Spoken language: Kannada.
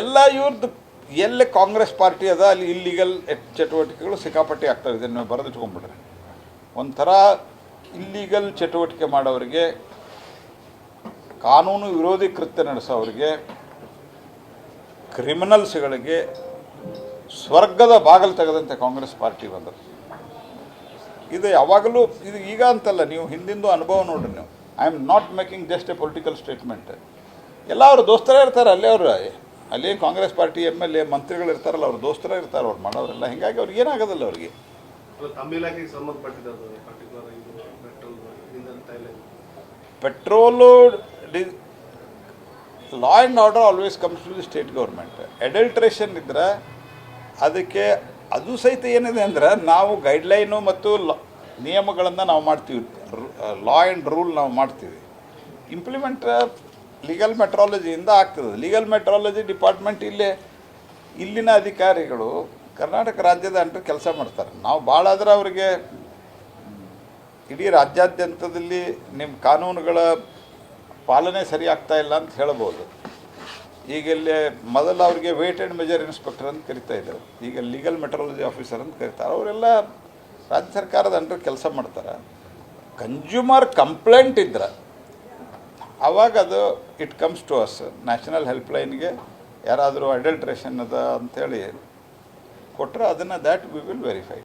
ಎಲ್ಲ ಇವ್ರದ್ದು ಎಲ್ಲ ಕಾಂಗ್ರೆಸ್ ಪಾರ್ಟಿ ಅದ, ಅಲ್ಲಿ ಇಲ್ಲಿಗಲ್ ಚಟುವಟಿಕೆಗಳು ಸಿಕ್ಕಾಪಟ್ಟೆ ಆಗ್ತವೆ ಇದನ್ನು ಬರೆದು ಇಟ್ಕೊಂಡ್ಬಿಟ್ರೆ. ಒಂಥರ ಇಲ್ಲಿಗಲ್ ಚಟುವಟಿಕೆ ಮಾಡೋರಿಗೆ, ಕಾನೂನು ವಿರೋಧಿ ಕೃತ್ಯ ನಡೆಸೋರಿಗೆ ಕ್ರಿಮಿನಲ್ಸ್ಗಳಿಗೆ ಸ್ವರ್ಗದ ಬಾಗಿಲು ತೆಗೆದಂತೆ ಕಾಂಗ್ರೆಸ್ ಪಾರ್ಟಿ ಬಂದರು ಇದು ಯಾವಾಗಲೂ, ಇದು ಈಗ ಅಂತಲ್ಲ, ನೀವು ಹಿಂದಿಂದು ಅನುಭವ ನೋಡ್ರಿ ನೀವು. I am not making just a political statement ಎಲ್ಲ ಅವ್ರ ದೋಸ್ತರೇ ಇರ್ತಾರೆ ಅಲ್ಲೇ ಅವರು. ಅಲ್ಲಿ Congress party M L A ಮಂತ್ರಿಗಳು ಇರ್ತಾರಲ್ಲ ಅವ್ರ ದೋಸ್ತರೇ ಇರ್ತಾರೆ ಅವ್ರು ಮಾಡೋರೆಲ್ಲ. ಹಿಂಗಾಗಿ ಅವ್ರಿಗೆ ಏನಾಗೋದಿಲ್ಲ ಅವ್ರಿಗೆ. Petrol D law and order always comes to the state government adulteration ಇದ್ದರೆ ಅದಕ್ಕೆ ಅದು ಸಹಿತ ಏನಿದೆ ಅಂದ್ರೆ ನಾವು ಗೈಡ್ಲೈನು ಮತ್ತು ಲ- ನಿಯಮಗಳನ್ನು ನಾವು ಮಾಡ್ತೀವಿ. ಲಾ ಆ್ಯಂಡ್ ರೂಲ್ ನಾವು ಮಾಡ್ತೀವಿ. ಇಂಪ್ಲಿಮೆಂಟ್ ಲೀಗಲ್ ಮೆಟ್ರಾಲಜಿಯಿಂದ ಆಗ್ತದೆ. ಲೀಗಲ್ ಮೆಟ್ರಾಲಜಿ ಡಿಪಾರ್ಟ್ಮೆಂಟ್ ಇಲ್ಲೇ, ಇಲ್ಲಿನ ಅಧಿಕಾರಿಗಳು ಕರ್ನಾಟಕ ರಾಜ್ಯದ ಅಂಟು ಕೆಲಸ ಮಾಡ್ತಾರೆ. ನಾವು ಭಾಳ ಆದರೆ ಅವರಿಗೆ ಇಡೀ ರಾಜ್ಯಾದ್ಯಂತದಲ್ಲಿ ನಿಮ್ಮ ಕಾನೂನುಗಳ ಪಾಲನೆ ಸರಿ ಆಗ್ತಾ ಇಲ್ಲ ಅಂತ ಹೇಳ್ಬೋದು. ಈಗ ಇಲ್ಲಿ ಮೊದಲು ಅವರಿಗೆ ವೇಟ್ ಆ್ಯಂಡ್ ಮೆಜರ್ ಇನ್ಸ್ಪೆಕ್ಟರ್ ಅಂತ ಕರಿತಾ ಇದ್ದರು ಈಗ ಲೀಗಲ್ ಮೆಟ್ರಾಲಜಿ ಆಫೀಸರ್ ಅಂತ ಕರಿತಾರೆ. ಅವರೆಲ್ಲ ರಾಜ್ಯ ಸರ್ಕಾರದ ಅಂಟು ಕೆಲಸ ಮಾಡ್ತಾರೆ. ಕನ್ಸ್ಯೂಮರ್ ಕಂಪ್ಲೇಂಟ್ ಇದ್ರೆ. ಆವಾಗ ಅದು it comes to us national ಹೆಲ್ಪ್ಲೈನ್ಗೆ ಯಾರಾದರೂ ಅಡಲ್ಟ್ರೇಷನ್ ಅದ ಅಂಥೇಳಿ ಕೊಟ್ಟರೆ ಅದನ್ನು ದ್ಯಾಟ್ ವಿ ವಿಲ್ ವೆರಿಫೈ